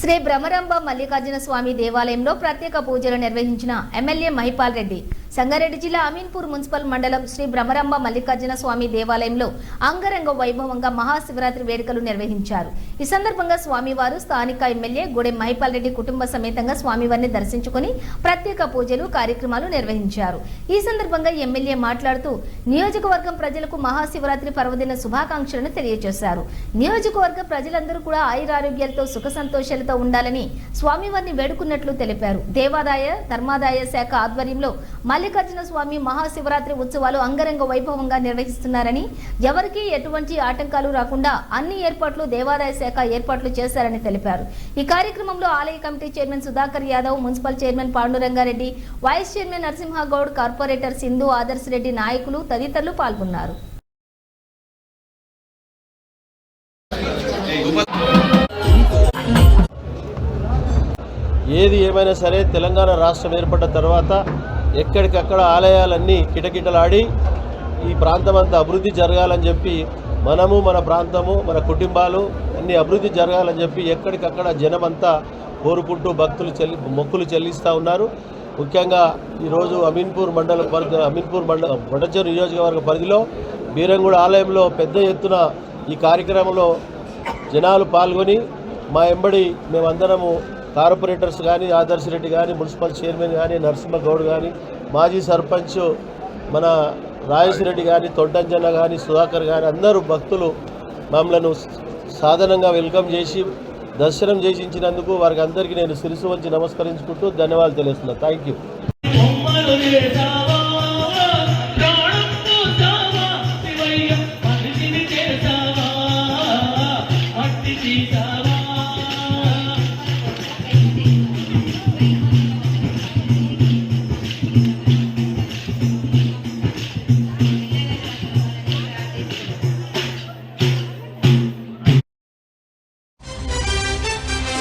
శ్రీ భ్రమరంభ మల్లికార్జున స్వామి దేవాలయంలో ప్రత్యేక పూజలు నిర్వహించిన ఎమ్మెల్యే మహిపాల్ రెడ్డి. సంగారెడ్డి జిల్లా అమీన్పూర్ మున్సిపల్ మండలం శ్రీ భ్రమరాంబ మల్లికార్జున స్వామి దేవాలయంలో అంగరంగ వైభవంగా మహాశివరాత్రి వేడుకలు నిర్వహించారు. ఈ సందర్భంగా స్వామివారు స్థానిక ఎమ్మెల్యే గూడెం మహిపాల్ రెడ్డి కుటుంబ సమేతంగా స్వామివారిని దర్శించుకుని ప్రత్యేక పూజలు కార్యక్రమాలు నిర్వహించారు. ఈ సందర్భంగా ఎమ్మెల్యే మాట్లాడుతూ నియోజకవర్గం ప్రజలకు మహాశివరాత్రి పర్వదిన శుభాకాంక్షలను తెలియజేశారు. నియోజకవర్గ ప్రజలందరూ కూడా ఆయురారోగ్యాలతో సుఖ సంతోషాలతో ఉండాలని స్వామివారిని వేడుకున్నట్లు తెలిపారు. దేవాదాయ ధర్మాదాయ శాఖ ఆధ్వర్యంలో మల్లికార్జున స్వామి మహాశివరాత్రి ఉత్సవాలు అంగరంగ వైభవంగా నిర్వహిస్తున్నారని ఎవరికీ ఎటువంటి ఆటంకాలు రాకుండా అన్ని ఏర్పాట్లు దేవాదాయ శాఖ ఏర్పాట్లు చేశారని తెలిపారు. ఈ కార్యక్రమంలో ఆలయ committee chairman Sudhakar Yadav municipal chairman Pandurangareddy vice chairman Narasimhagoud corporator Sindhu Adarsh Reddy నాయకులు తదితరులు పాల్గొన్నారు. ఏది ఏమైనా సరే తెలంగాణ రాష్ట్రం ఏర్పడ్డ తర్వాత ఎక్కడికక్కడ ఆలయాలన్నీ కిటకిటలాడి ఈ ప్రాంతం అంతా అభివృద్ధి జరగాలని చెప్పి మనము మన ప్రాంతము మన కుటుంబాలు అన్ని అభివృద్ధి జరగాలని చెప్పి ఎక్కడికక్కడ జనమంతా కోరుకుంటూ భక్తులు చెల్లి మొక్కులు చెల్లిస్తూ ఉన్నారు. ముఖ్యంగా ఈరోజు అమీన్పూర్ మండల పరిధి అమీన్పూర్ మండల బొడచూరు నియోజకవర్గ పరిధిలో బీరంగూడ ఆలయంలో పెద్ద ఎత్తున ఈ కార్యక్రమంలో జనాలు పాల్గొని మా ఎంబడి మేమందరము కార్పొరేటర్స్ కానీ ఆదర్శ రెడ్డి కానీ మున్సిపల్ చైర్మన్ కానీ నరసింహగౌడ్ కానీ మాజీ సర్పంచ్ మన రెడ్డి కానీ తొడ్డంజన కానీ సుధాకర్ కానీ అందరూ భక్తులు మమ్మలను సాధనంగా వెల్కమ్ చేసి దర్శనం చేసినందుకు వారికి అందరికీ నేను సిరిసు వచ్చి నమస్కరించుకుంటూ ధన్యవాదాలు తెలుస్తున్నా థ్యాంక్ యూ Jesus.